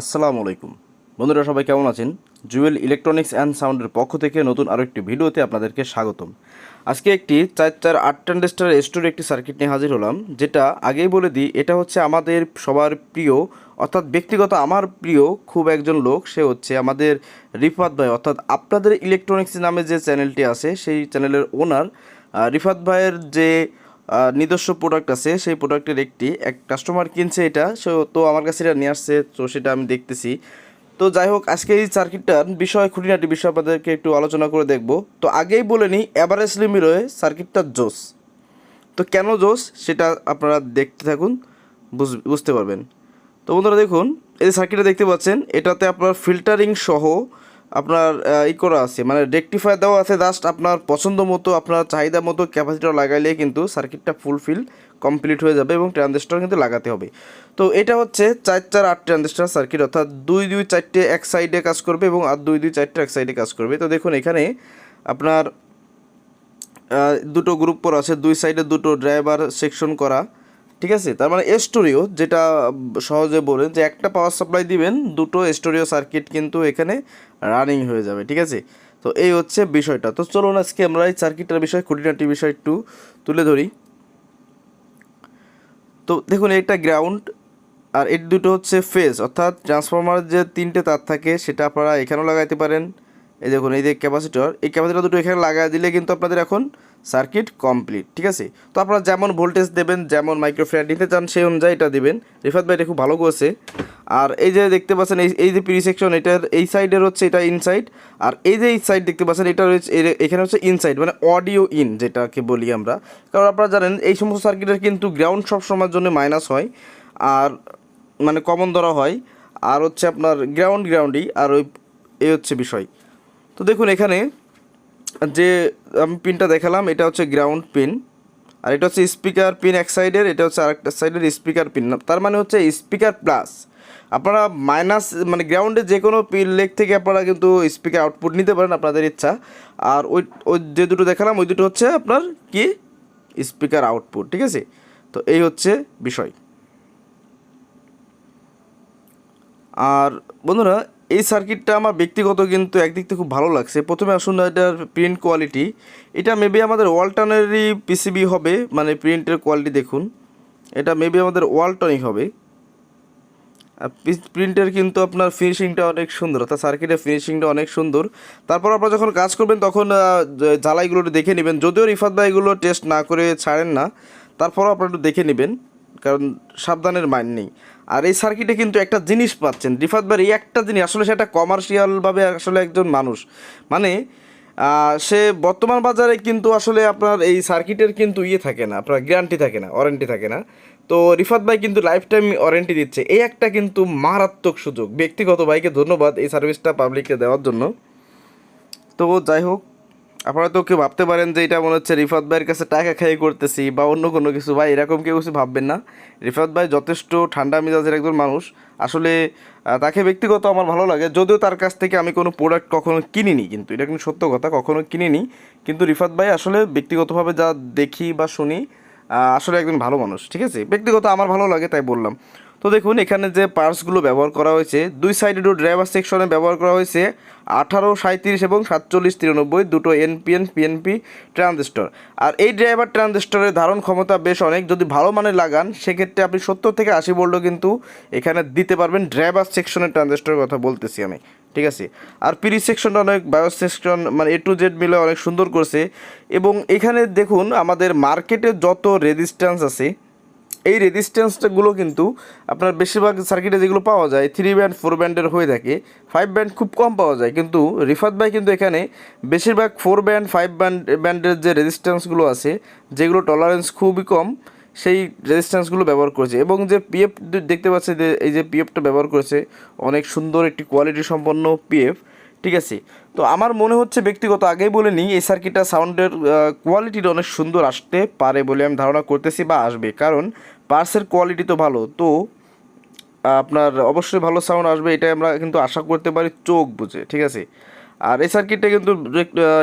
আসসালামু আলাইকুম। বন্ধুরা, সবাই কেমন আছেন? জুয়েল ইলেকট্রনিক্স অ্যান্ড সাউন্ডের পক্ষ থেকে নতুন আরও একটি ভিডিওতে আপনাদেরকে স্বাগতম। আজকে একটি চার চার আট ট্রানজিস্টার স্টোর একটি সার্কিট নিয়ে হাজির হলাম, যেটা আগেই বলে দিই, এটা হচ্ছে আমাদের সবার প্রিয়, অর্থাৎ ব্যক্তিগত আমার প্রিয় খুব একজন লোক, সে হচ্ছে আমাদের রিফাত ভাই। অর্থাৎ আপনাদের ইলেকট্রনিক্স নামে যে চ্যানেলটি আছে, সেই চ্যানেলের ওনার রিফাত ভাইয়ের যে নিজস্ব প্রোডাক্ট আছে, সেই প্রোডাক্টের একটি, এক কাস্টমার কিনছে এটা, সে, তো আমার কাছে এটা নিয়ে আসছে, তো সেটা আমি দেখতেছি। তো যাই হোক, আজকে এই সার্কিটটার বিষয়, খুঁটিনাটি বিষয় আপনাদেরকে একটু আলোচনা করে দেখব। তো আগেই বলে নিই এভারেজ লিমিরয়ে সার্কিটটার জোস। তো কেন জোস? সেটা আপনারা দেখতে থাকুন, বুঝ- বুঝতে পারবেন। তো বন্ধুরা দেখুন, এই সার্কিটটা দেখতে পাচ্ছেন, এটাতে আপনার ফিল্টারিং সহ আপনার ই করা আছে মানে রেকটিফায়ার দেওয়া আছে জাস্ট আপনার পছন্দ মতো, আপনার চাহিদা মতো ক্যাপাসিটার লাগাইলে কিন্তু সার্কিটটা ফুলফিল কমপ্লিট হয়ে যাবে এবং ট্রানজিস্টর কিন্তু লাগাতে হবে। তো এটা হচ্ছে চার চার আট ট্রানজিস্টর সার্কিট অর্থাৎ দুই দুই, চারটে এক সাইডে কাজ করবে এবং আর দুই দুই, চারটে এক সাইডে কাজ করবে। তো দেখুন এখানে আপনার দুটো গ্রুপ পর আছে, দুই সাইডে দুটো ড্রাইভার সেকশন করা। ঠিক আছে? তার মানে স্টোরিও যেটা সহজে বলেন যে একটা পাওয়ার সাপ্লাই দিবেন, দুটো স্টোরিও সার্কিট কিন্তু এখানে রানিং হয়ে যাবে, ঠিক আছে? তো এই হচ্ছে বিষয়টা। তো চলুন আজকে আমরা এই সার্কিটের বিষয়, খুঁটিনাটি বিষয় একটু তুলে ধরি। তো দেখুন এটা গ্রাউন্ড আর এর দুটো হচ্ছে ফেজ অর্থাৎ ট্রান্সফরমার যে তিনটে তার থাকে, সেটা আপনারা এখানেও লাগাইতে পারেন। এই দেখুন, এই যে ক্যাপাসিটর এই ক্যাপাসিটর দুটো এখানে লাগাই দিলে কিন্তু আপনাদের এখন সার্কিট কমপ্লিট ঠিক আছে? তো আপনারা যেমন ভোল্টেজ দেবেন, যেমন মাইক্রোফ্যাট নিতে চান, সেই অনুযায়ী এটা দেবেন। রিফাত ভাই এটা খুব ভালো করেছে। আর এই যে দেখতে পাচ্ছেন, এই এই যে প্রি সেকশন এটার এই সাইডের হচ্ছে এটা ইনসাইড আর এই যে এই সাইড দেখতে পাচ্ছেন, এটা রয়েছে এখানে হচ্ছে ইনসাইড মানে অডিও ইন যেটাকে বলি আমরা। কারণ আপনারা জানেন, এই সমস্ত সার্কিটের কিন্তু গ্রাউন্ড সব সময়ের জন্য মাইনাস হয়, আর মানে কমন ধরা হয়। আর হচ্ছে আপনার গ্রাউন্ড গ্রাউন্ডই আর ওই, এই হচ্ছে বিষয়। তো দেখুন, এখানে যে আমি পিনটা দেখালাম, এটা হচ্ছে গ্রাউন্ড পিন আর এটা হচ্ছে স্পিকার পিন এক সাইডের এটা হচ্ছে আরেকটা সাইডের স্পিকার পিন তার মানে হচ্ছে স্পিকার প্লাস আপনারা মাইনাস মানে গ্রাউন্ডে যে কোনো পিন লেগ থেকে আপনারা কিন্তু স্পিকার আউটপুট নিতে পারেন আপনাদের ইচ্ছা। আর ওই ওই যে দুটো দেখালাম, ওই দুটো হচ্ছে আপনার কি? স্পিকার আউটপুট ঠিক আছে? তো এই হচ্ছে বিষয়। আর বন্ধুরা এই সার্কিটটা আমার ব্যক্তিগত কিন্তু একদিক থেকে খুব ভালো লাগছে। প্রথমে আসুন এটার প্রিন্ট কোয়ালিটি এটা মেবি আমাদের ওয়ালটনেরই পিসিবি হবে মানে প্রিন্টের কোয়ালিটি দেখুন। এটা মেবি আমাদের ওয়ালটনই হবে। আর প্রিন্টের কিন্তু আপনার ফিনিশিংটা অনেক সুন্দর, অর্থাৎ সার্কিটের ফিনিশিংটা অনেক সুন্দর। তারপর আপনারা যখন কাজ করবেন, তখন জ্বালাইগুলো দেখে নেবেন। যদিও রিফাত ভাই এগুলো টেস্ট না করে ছাড়েন না, তারপরও আপনারা একটু দেখে নেবেন। কারণ সাবধানের মাইন নেই। আর এই সার্কিটে কিন্তু একটা জিনিস পাচ্ছেন। রিফাত ভাই, এই একটা জিনিস, আসলে সেটা কমার্শিয়ালভাবে আসলে একজন মানুষ। মানে সে বর্তমান বাজারে কিন্তু আসলে আপনার এই সার্কিটের কিন্তু ইয়ে থাকে না, আপনার গ্যারান্টি থাকে না ওয়ারেন্টি থাকে না। তো রিফাত ভাই কিন্তু লাইফ টাইম ওয়ারেন্টি দিচ্ছে। এই একটা কিন্তু মারাত্মক সুযোগ। ব্যক্তিগত ভাইকে ধন্যবাদ এই সার্ভিসটা পাবলিককে দেওয়ার জন্য। তো যাই হোক আপনারা তো কেউ ভাবতে পারেন যে এটা মনে হচ্ছে রিফাত ভাইয়ের কাছে টাকা খাই করতেছি বা অন্য কোনো কিছু। ভাই, এরকম কেউ কিছু ভাববেন না। রিফাত ভাই যথেষ্ট ঠান্ডা মেজাজের একজন মানুষ। আসলে তাকে ব্যক্তিগত আমার ভালো লাগে। যদিও তার কাছ থেকে আমি কোনো প্রোডাক্ট কখনো কিনিনি কিন্তু, এটা কিন্তু সত্য কথা, কখনো কিনিনি। কিন্তু রিফাত ভাই আসলে ব্যক্তিগতভাবে যা দেখি বা শুনি আসলে একজন ভালো মানুষ, ঠিক আছে? ব্যক্তিগত আমার ভালো লাগে তাই বললাম। তো দেখুন, এখানে যে পার্টসগুলো ব্যবহার করা হয়েছে, দুই সাইডে দুটো ড্রাইভার সেকশনে ব্যবহার করা হয়েছে আঠারো সাঁত্রিশ এবং সাতচল্লিশ, তিরানব্বই, দুটো এনপিএন, পিএনপি, ট্রানজিস্টর। আর এই ড্রাইভার ট্রানজিস্টরের ধারণ ক্ষমতা বেশ অনেক। যদি ভালো মানের লাগান, সেক্ষেত্রে আপনি সত্তর থেকে আশি ভোল্টও কিন্তু এখানে দিতে পারবেন ড্রাইভার সেকশনের ট্রানজিস্টরের কথা বলতেছি আমি, ঠিক আছে? আর পিরি সেকশনটা অনেক বায়ো সেকশন মানে এ টু জেড মিলে অনেক সুন্দর করছে। এবং এখানে দেখুন, আমাদের মার্কেটে যত রেজিস্ট্যান্স আছে এই রেজিস্ট্যান্সগুলো কিন্তু আপনার বেশিরভাগ সার্কিটে যেগুলো পাওয়া যায় থ্রি ব্যান্ড ফোর ব্যান্ডের হয়ে থাকে। ফাইভ ব্যান্ড খুব কম পাওয়া যায়, কিন্তু রিফাত ভাই কিন্তু এখানে বেশিরভাগ ফোর ব্যান্ড ফাইভ ব্যান্ড ব্যান্ডের যে রেজিস্ট্যান্সগুলো আছে, যেগুলো টলারেন্স খুবই কম, সেই রেজিস্ট্যান্সগুলো ব্যবহার করেছে। এবং যে পিএফ দেখতে পাচ্ছে যে এই যে পিএফটা ব্যবহার করেছে, অনেক সুন্দর একটি কোয়ালিটি সম্পন্ন পিএফ ঠিক আছে? তো আমার মনে হচ্ছে ব্যক্তিগত আগেই বলে নিই, এই সার্কিটটা সাউন্ডের কোয়ালিটিটা অনেক সুন্দর আসতে পারে বলে আমি ধারণা করতেছি বা আসবে। কারণ পার্সের কোয়ালিটি তো ভালো। তো, আপনার অবশ্যই ভালো সাউন্ড আসবে এটা আমরা কিন্তু আশা করতে পারি চোখ বুঝে, ঠিক আছে? আর এই সার্কিটটা কিন্তু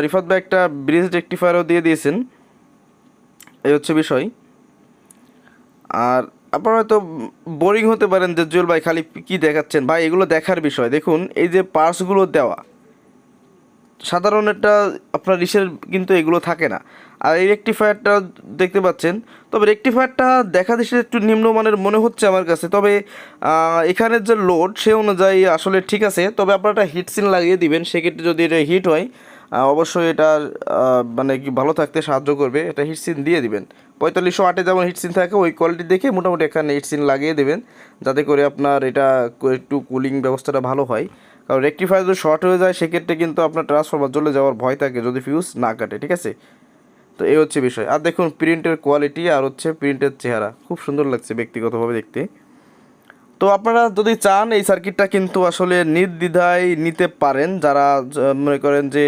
রিফাত ভাই একটা ব্রিজ রেক্টিফায়ারও দিয়ে দিয়েছেন। এই হচ্ছে বিষয়। আর আপনারা হয়তো বোরিং হতে পারেন যে, জুয়েল ভাই, খালি কি দেখাচ্ছেন? ভাই, এগুলো দেখার বিষয়। দেখুন, এই যে পার্টসগুলো দেওয়া সাধারণ একটা আপনার রিসের কিন্তু এগুলো থাকে না। আর এই রেকটিফায়ারটা দেখতে পাচ্ছেন। তবে রেকটিফায়ারটা দেখা দিচ্ছে একটু নিম্নমানের মনে হচ্ছে আমার কাছে। তবে এখানের যে লোড সে অনুযায়ী আসলে ঠিক আছে। তবে আপনারা একটা হিট সিন লাগিয়ে দিবেন। সেক্ষেত্রে যদি এটা হিট হয় অবশ্যই এটা মানে কি ভালো থাকতে সাহায্য করবে। এটা হিটসিন দিয়ে দিবেন। পঁয়তাল্লিশশো আটে যেমন হিটসিন থাকে, ওই কোয়ালিটি দেখে মোটামুটি এখানে হিটসিন লাগিয়ে দেবেন, যাতে করে আপনার এটা একটু কুলিং ব্যবস্থাটা ভালো হয়। কারণ রেকটিফায়ার যদি শর্ট হয়ে যায়, সেক্ষেত্রে কিন্তু আপনার ট্রান্সফরমার জ্বলে যাওয়ার ভয় থাকে যদি ফিউজ না কাটে, ঠিক আছে? তো এই হচ্ছে বিষয়। আর দেখুন প্রিন্টের কোয়ালিটি আর হচ্ছে প্রিন্টের চেহারা। খুব সুন্দর লাগছে ব্যক্তিগতভাবে দেখতে। তো আপনারা যদি চান, এই সার্কিটটা কিন্তু আসলে নির্দ্বিধায় নিতে পারেন। যারা মনে করেন যে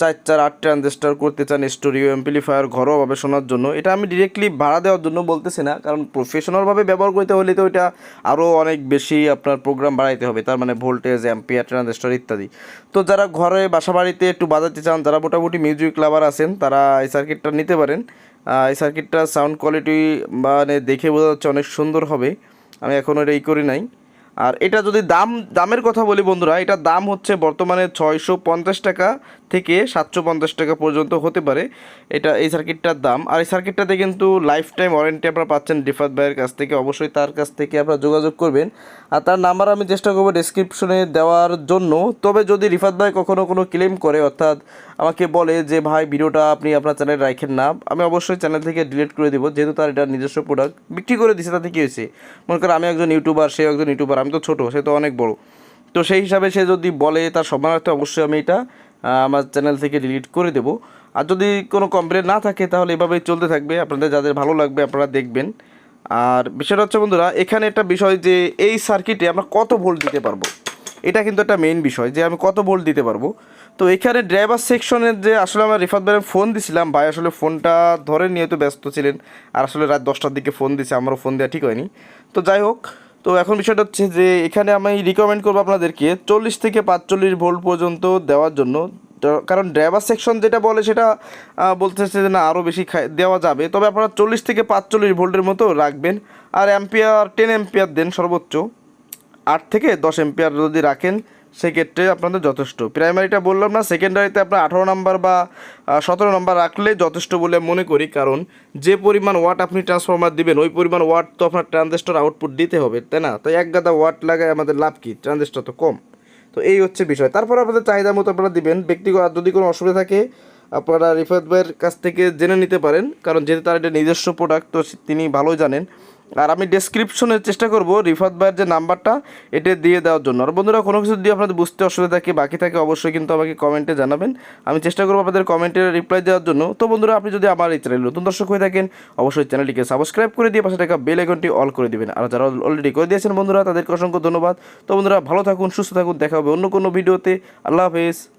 চার চার আট ট্রানজিস্টার করতে চান স্টোরিও এমপ্লিফায়ার ঘরোয়াভাবে শোনার জন্য, এটা আমি ডিরেক্টলি ভাড়া দেওয়ার জন্য বলতেছি না, কারণ প্রফেশনালভাবে ব্যবহার করতে হলে তো এটা আরও অনেক বেশি আপনার প্রোগ্রাম বাড়াইতে হবে, তার মানে ভোল্টেজ অ্যাম্পিয়ার ট্রানজিস্টার ইত্যাদি। তো যারা ঘরে বাসা বাড়িতে একটু বাজাতে চান, যারা মোটামুটি মিউজিক লাভার আছেন, তারা এই সার্কিটটা নিতে পারেন। এই সার্কিটটার সাউন্ড কোয়ালিটি মানে দেখে বোঝা যাচ্ছে অনেক সুন্দর হবে। আমি এখনও এটা ই করি নাই। আর এটা যদি দাম, দামের কথা বলি বন্ধুরা এটার দাম হচ্ছে বর্তমানে ছয়শো পঞ্চাশ টাকা থেকে সাতশো পঞ্চাশ টাকা পর্যন্ত হতে পারে। এটা এই সার্কিটটার দাম। আর এই সার্কিটটাতে কিন্তু লাইফ টাইম ওয়ারেন্টি আপনারা পাচ্ছেন ডিফাত ভাইয়ের কাছ থেকে, অবশ্যই তার কাছ থেকে আপনারা যোগাযোগ করবেন। আর তার নাম্বার আমি চেষ্টা করব ডিসক্রিপশনে দেওয়ার জন্য। তবে যদি রিফাত ভাই কখনো কোনো ক্লেম করে, অর্থাৎ আমাকে বলে যে, ভাই, ভিডিওটা আপনি আপনার চ্যানেলে রাখেন না, আমি অবশ্যই চ্যানেল থেকে ডিলিট করে দেবো। যেহেতু তার এটা নিজস্ব প্রোডাক্ট বিক্রি করে দিছে, তাতে কী হয়েছে? মনে করেন আমি একজন ইউটিউবার সে একজন ইউটিউবার আমি তো ছোটো, সে তো অনেক বড়। তো সেই হিসাবে সে যদি বলে তার সম্মানার্থে অবশ্যই আমি এটা আমার চ্যানেল থেকে ডিলিট করে দেবো। আর যদি কোনো কমপ্লেন না থাকে, তাহলে এভাবেই চলতে থাকবে। আপনাদের যাদের ভালো লাগবে, আপনারা দেখবেন। আর বিষয়টা হচ্ছে, বন্ধুরা, এখানে একটা বিষয় যে এই সার্কিটে আমরা কত ভোল্ট দিতে পারব? এটা কিন্তু একটা মেইন বিষয়, যে আমি কত ভোল্ট দিতে পারব? তো এখানে ড্রাইভার সেকশনের যে আসলে আমরা রিফাত ভাইয়ের ফোন দিছিলাম, ভাই আসলে ফোনটা ধরে নিয়ে তো ব্যস্ত ছিলেন। আর আসলে রাত দশটার দিকে ফোন দিছে, আমারও ফোন দেওয়া ঠিক হয়নি। তো যাই হোক তো এখন বিষয়টা হচ্ছে যে এখানে আমি রিকমেন্ড করব আপনাদেরকে চল্লিশ থেকে পাঁচচল্লিশ ভোল্ট পর্যন্ত দেওয়ার জন্য। কারণ ড্রাইভার সেকশন যেটা বলে সেটা বলতেছে যে না আরও বেশি দেওয়া যাবে। তবে আপনারা চল্লিশ থেকে পাঁচচল্লিশ ভোল্টের মতো রাখবেন। আর অ্যাম্পিয়ার টেন অ্যাম্পিয়ার দেন সর্বোচ্চ। আট থেকে দশ অ্যাম্পিয়ার যদি রাখেন সেক্ষেত্রে আপনাদের যথেষ্ট। প্রাইমারিটা বললাম না সেকেন্ডারিতে আপনার আঠারো নাম্বার বা সতেরো নাম্বার রাখলে যথেষ্ট বলে মনে করি, কারণ যে পরিমাণ ওয়াট আপনি ট্রান্সফর্মার দিবেন, ওই পরিমাণ ওয়াট তো আপনার ট্রানজিস্টর আউটপুট দিতে হবে, তাই না? তাই এক গাদা ওয়াট লাগায় আমাদের লাভ কি? ট্রানজিস্টর তো কম। তো এই হচ্ছে বিষয়। তারপর আপনাদের চাহিদা মতো আপনারা দিবেন। ব্যক্তিগত যদি কোনো অসুবিধা থাকে, আপনারা রিফাত ভাইয়ের কাছ থেকে জেনে নিতে পারেন, কারণ যেহেতু তার এটা নিজস্ব প্রোডাক্ট তো তিনি ভালোই জানেন। আর আমি ডেসক্রিপশনে চেষ্টা করব, রিফাত ভাইয়ের যে নাম্বারটা, এটা দিয়ে দেওয়ার জন্য। আর বন্ধুরা, কোনো কিছু দিয়ে আপনাদের বুঝতে অসুবিধা থাকে, বাকি থাকে, অবশ্যই কিন্তু আমাকে কমেন্টে জানাবেন। আমি চেষ্টা করব আপনাদের কমেন্টে রিপ্লাই দেওয়ার জন্য। তো বন্ধুরা, আপনি যদি আমার এই চ্যানেল নতুন দর্শক হয়ে থাকেন, অবশ্যই চ্যানেলটিকে সাবস্ক্রাইব করে দিয়ে পাশে থাকা বেল আইকনটি অল করে দিবেন। আর যারা অলরেডি করে দিয়েছেন বন্ধুরা, তাদেরকে অসংখ্য ধন্যবাদ। তো বন্ধুরা, ভালো থাকুন, সুস্থ থাকুন। দেখা হবে অন্য কোনো ভিডিওতে। আল্লাহ হাফেজ।